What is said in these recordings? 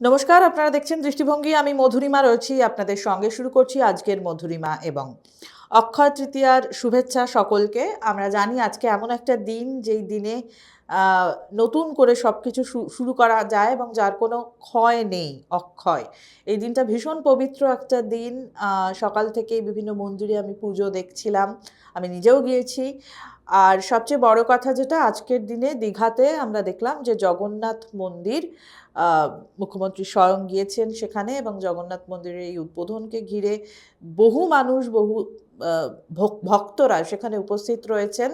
নমস্কার, আপনারা দেখছেন দৃষ্টিভঙ্গি। আমি মধুরিমা রয়েছি, আপনাদের সঙ্গে শুরু করছি আজকের মধুরিমা এবং অক্ষয় তৃতীয়ার শুভেচ্ছা সকলকে। আমরা জানি আজকে এমন একটা দিন, যেই দিনে নতুন করে সব কিছু শুরু করা যায় এবং যার কোনো ক্ষয় নেই, অক্ষয়। এই দিনটা ভীষণ পবিত্র একটা দিন। সকাল থেকেই বিভিন্ন মন্দিরে আমি পুজো দেখছিলাম। আমি নিজেও গিয়েছি। আর সবচেয়ে বড় কথা যেটা, আজকের দিনে দীঘাতে আমরা দেখলাম যে জগন্নাথ মন্দির মুখ্যমন্ত্রী স্বয়ং গিয়েছেন সেখানে এবং জগন্নাথ মন্দিরের এই উদ্বোধনকে ঘিরে বহু মানুষ, বহু ভক্তরা সেখানে উপস্থিত রয়েছেন।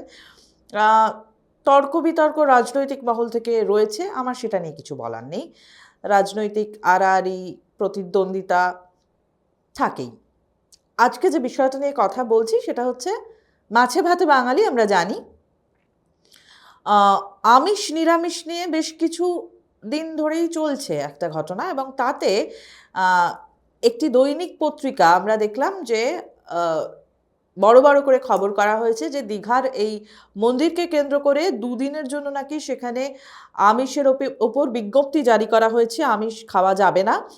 তর্ক বিতর্ক রাজনৈতিক মহল থেকে রয়েছে, আমার সেটা নিয়ে কিছু বলার নেই। রাজনৈতিক আড়াআড়ি, প্রতিদ্বন্দ্বিতা থাকেই। আজকে যে বিষয়টা নিয়ে কথা বলছি সেটা হচ্ছে মাছে ভাতে বাঙালি আমরা জানি। আমিষ, নিরামিষ নিয়ে বেশ কিছু দিন ধরেই চলছে একটা ঘটনা এবং তাতে একটি দৈনিক পত্রিকা আমরা দেখলাম যে বড় বড় করে খবর করা হয়েছে যে দীঘার এই মন্দিরকে কেন্দ্র করে দুদিনের জন্য নাকি সেখানে আমিষের ওপে- ওপর বিজ্ঞপ্তি জারি করা হয়েছে, আমিষ খাওয়া যাবে না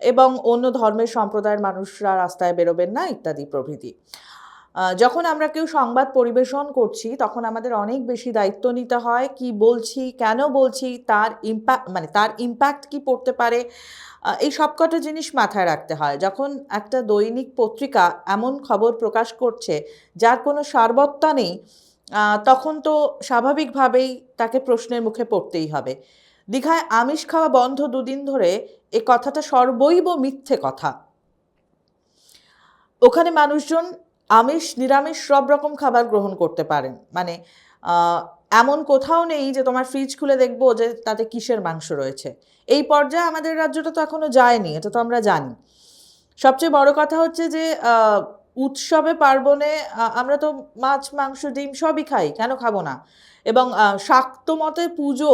এবং অন্য ধর্মের সম্প্রদায়ের মানুষরা রাস্তায় বেরোবেন না ইত্যাদি প্রভৃতি। যখন আমরা কেউ সংবাদ পরিবেশন করছি, তখন আমাদের অনেক বেশি দায়িত্ব নিতে হয়, কি বলছি, কেন বলছি, তার ইম্প্যাক্ট মানে তার ইম্প্যাক্ট কি পড়তে পারে এই সবকটা জিনিস মাথায় রাখতে হয়। যখন একটা দৈনিক পত্রিকা এমন খবর প্রকাশ করছে, যার কোনো সারবত্তা নেই তখন তো স্বাভাবিকভাবেই তাকে প্রশ্নের মুখে পড়তেই হবে। দীঘায় আমিষ খাওয়া বন্ধ দুদিন ধরে, এ কথাটা সর্বৈব মিথ্যে কথা। ওখানে মানুষজন আমিষ, নিরামিষ সব রকম খাবার গ্রহণ করতে পারেন। মানে এমন কোথাও নেই যে তোমার ফ্রিজ খুলে দেখব যে তাতে কিসের মাংস রয়েছে। এই পর্যায়ে আমাদের রাজ্যটা তো এখনও যায়নি, এটা তো আমরা জানি। সবচেয়ে বড় কথা হচ্ছে যে উৎসবে, পার্বণে আমরা তো মাছ, মাংস, ডিম সবই খাই, কেন খাব না? এবং শাক্ত মতে পুজো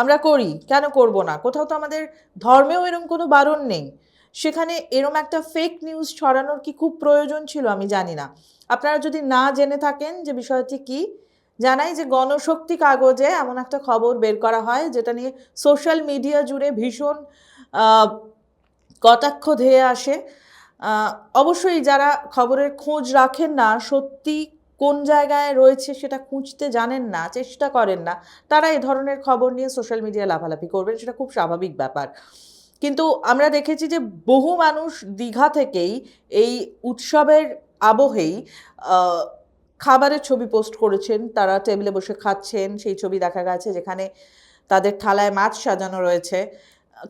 আমরা করি, কেন করব না? কোথাও তো আমাদের ধর্মেও এরকম কোনো বারণ নেই। সেখানে এরম একটা ফেক নিউজ ছড়ানোর কি খুব প্রয়োজন ছিল আমি জানি না। আপনারা যদি না জেনে থাকেন যে বিষয়টি কি, জানাই যে গণশক্তি কাগজে এমন একটা খবর বের করা হয় যেটা নিয়ে সোশ্যাল মিডিয়া জুড়ে ভীষণ কটাক্ষ ধেয়ে আসে। অবশ্যই যারা খবরের খোঁজ রাখেন না, সত্যি কোন জায়গায় রয়েছে সেটা খুঁজতে জানেন না, চেষ্টা করেন না, তারা এ ধরনের খবর নিয়ে সোশ্যাল মিডিয়া লাফালাফি করবেন, সেটা খুব স্বাভাবিক ব্যাপার। কিন্তু আমরা দেখেছি যে বহু মানুষ দীঘা থেকেই এই উৎসবের আবহেই খাবারের ছবি পোস্ট করেছেন। তারা টেবিলে বসে খাচ্ছেন, সেই ছবি দেখা গেছে যেখানে তাদের থালায় মাছ সাজানো রয়েছে।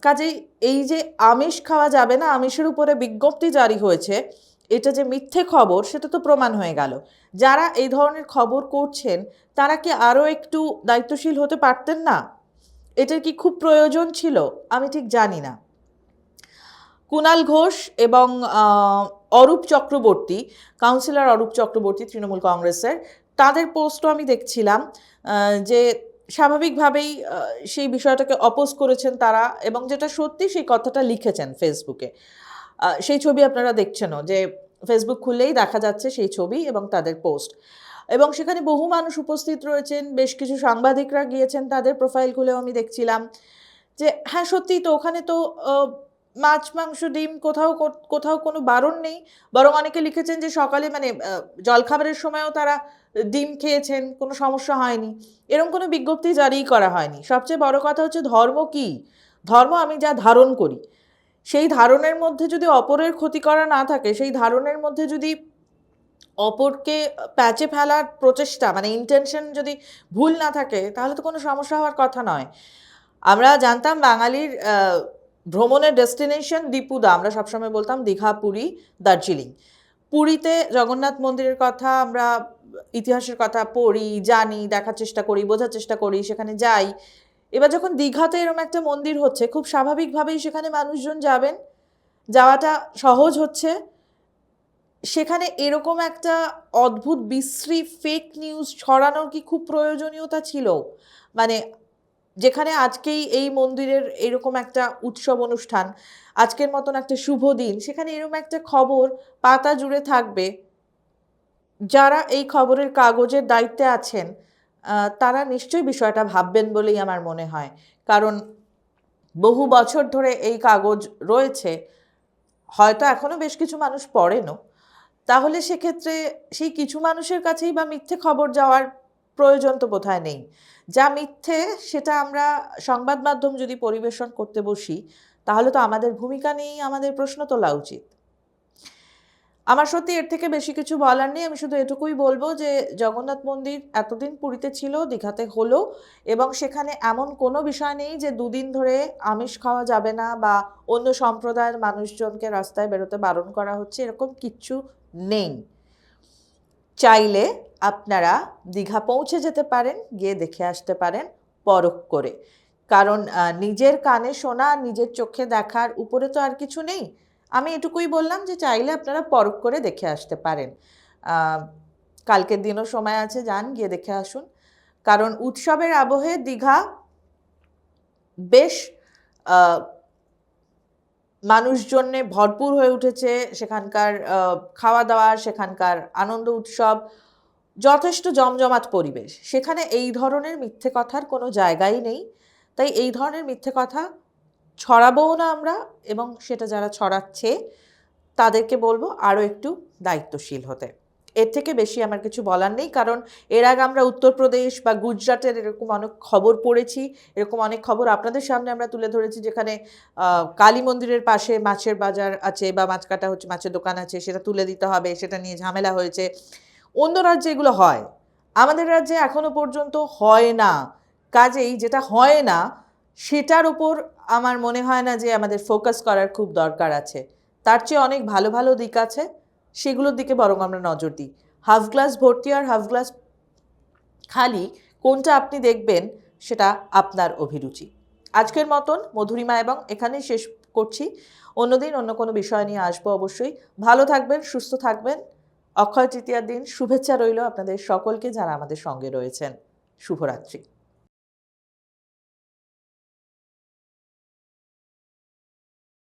কাজেই এই যে আমিষ খাওয়া যাবে না, আমিষের উপরে বিজ্ঞপ্তি জারি হয়েছে, এটা যে মিথ্যে খবর, সেটা তো প্রমাণ হয়ে গেল। যারা এই ধরনের খবর করছেন, তারা কি আরও একটু দায়িত্বশীল হতে পারতেন না? এটার কি খুব প্রয়োজন ছিল? আমি ঠিক জানি না। কুণাল ঘোষ এবং অরূপ চক্রবর্তী, কাউন্সিলর অরূপ চক্রবর্তী তৃণমূল কংগ্রেসের, তাদের পোস্টও আমি দেখছিলাম যে স্বাভাবিকভাবেই সেই বিষয়টাকে অপোজ করেছেন তারা এবং যেটা সত্যি সেই কথাটা লিখেছেন ফেসবুকে। সেই ছবি আপনারা দেখছেনও যে ফেসবুক খুললেই দেখা যাচ্ছে সেই ছবি এবং তাদের পোস্ট। এবং সেখানে বহু মানুষ উপস্থিত রয়েছেন। বেশ কিছু সাংবাদিকরা গিয়েছেন তাদের প্রোফাইল খুলেও আমি দেখছিলাম। যে হ্যাঁ সত্যিই তো ওখানে তো মাছ, মাংস, ডিম কোথাও কোথাও কোনো বারণ নেই। বরং অনেকে লিখেছেন যে, সকালে মানে জলখাবারের সময়ও তারা ডিম খেয়েছেন, কোনো সমস্যা হয়নি। এরকম কোনো বিজ্ঞপ্তি জারি করা হয়নি। সবচেয়ে বড় কথা হচ্ছে ধর্ম কি? ধর্ম আমি যা ধারণ করি, সেই ধারণের মধ্যে যদি অপরের ক্ষতি করা না থাকে, সেই ধারণের মধ্যে যদি অপরকে প্যাচে ফেলার প্রচেষ্টা মানে ইন্টেনশন যদি ভুল না থাকে, তাহলে তো কোনো সমস্যা হওয়ার কথা নয়। আমরা জানতাম বাঙালির ভ্রমণের ডেস্টিনেশন দীপুদা, আমরা সবসময় বলতাম দীঘা, পুরী, দার্জিলিং। পুরীতে জগন্নাথ মন্দিরের কথা আমরা ইতিহাসের কথা পড়ি, জানি, দেখার চেষ্টা করি, বোঝার চেষ্টা করি, সেখানে যাই। এবার যখন দীঘাতে এরকম একটা মন্দির হচ্ছে, খুব স্বাভাবিকভাবেই সেখানে মানুষজন যাবেন। যাওয়াটা সহজ হচ্ছে। সেখানে এরকম একটা অদ্ভুত, বিশ্রী ফেক নিউজ ছড়ানোর কি খুব প্রয়োজনীয়তা ছিল? মানে যেখানে আজকেই এই মন্দিরের এরকম একটা উৎসব অনুষ্ঠান, আজকের মতন একটা শুভ দিন, সেখানে এরকম একটা খবর পাতা জুড়ে থাকবে। যারা এই খবরের কাগজের দায়িত্বে আছেন তারা নিশ্চয়ই বিষয়টা ভাববেন বলেই আমার মনে হয়। কারণ বহু বছর ধরে এই কাগজ রয়েছে, হয়তো এখনও বেশ কিছু মানুষ পড়েনও। তাহলে সেক্ষেত্রে সেই কিছু মানুষের কাছেই বা মিথ্যে খবর যাওয়ার প্রয়োজন তো বোধহয় নেই। যা মিথ্যে সেটা আমরা সংবাদ মাধ্যম যদি পরিবেশন করতে বসি, তাহলে তো আমাদের ভূমিকা নিয়েই আমাদের প্রশ্ন তোলা উচিত। আমার সত্যি এর থেকে বেশি কিছু বলার নেই। আমি শুধু এটুকুই বলব যে, জগন্নাথ মন্দির এতদিন পুরীতে ছিল, দীঘাতে হলো এবং সেখানে এমন কোনো বিষয় নেই যে, দুদিন ধরে আমিষ খাওয়া যাবে না বা অন্য সম্প্রদায়ের মানুষজনকে রাস্তায় বেরোতে বারণ করা হচ্ছে, এরকম কিচ্ছু নেই। চাইলে আপনারা দীঘা পৌঁছে যেতে পারেন, গিয়ে দেখে আসতে পারেন পরখ করে। কারণ নিজের কানে শোনা, নিজের চোখে দেখার উপরে তো আর কিছু নেই। আমি এটুকুই বললাম যে চাইলে আপনারা পরখ করে দেখে আসতে পারেন। কালকের দিনও সময় আছে, যান, গিয়ে দেখে আসুন। কারণ, উৎসবের আবহে দীঘা বেশ মানুষজনে ভরপুর হয়ে উঠেছে সেখানকার খাওয়া দাওয়া সেখানকার আনন্দ উৎসব, যথেষ্ট জমজমাট পরিবেশ। সেখানে এই ধরনের মিথ্যে কথার কোনো জায়গাই নেই। তাই এই ধরনের মিথ্যে কথা ছড়াবোও না আমরা এবং সেটা যারা ছড়াচ্ছে তাদেরকে বলব আরও একটু দায়িত্বশীল হতে। এর থেকে বেশি আমার কিছু বলার নেই, কারণ এর আগে আমরা উত্তরপ্রদেশ বা গুজরাটের এরকম অনেক খবর পড়েছি, এরকম অনেক খবর আপনাদের সামনে আমরা তুলে ধরেছি যেখানে কালী মন্দিরের পাশে মাছের বাজার আছে বা মাছ কাটা হচ্ছে, মাছের দোকান আছে, সেটা তুলে দিতে হবে, সেটা নিয়ে ঝামেলা হয়েছে। অন্য রাজ্যে এগুলো হয়, আমাদের রাজ্যে এখনও পর্যন্ত হয় না। কাজেই যেটা হয় না, সেটার উপর আমার মনে হয় না যে আমাদের ফোকাস করার খুব দরকার আছে। তার চেয়ে অনেক ভালো ভালো দিক আছে। সেগুলোর দিকে বরং আমরা নজর দিই। হাফ গ্লাস ভর্তি আর হাফ গ্লাস খালি কোনটা আপনি দেখবেন সেটা আপনার অভিরুচি। আজকের মতন মধুরিমা এবং এখানেই শেষ করছি। অন্যদিন অন্য কোনো বিষয় নিয়ে আসব অবশ্যই। ভালো থাকবেন, সুস্থ থাকবেন। অক্ষয় তৃতীয়ার দিন শুভেচ্ছা রইল আপনাদের সকলকে যারা আমাদের সঙ্গে রয়েছেন। শুভরাত্রি।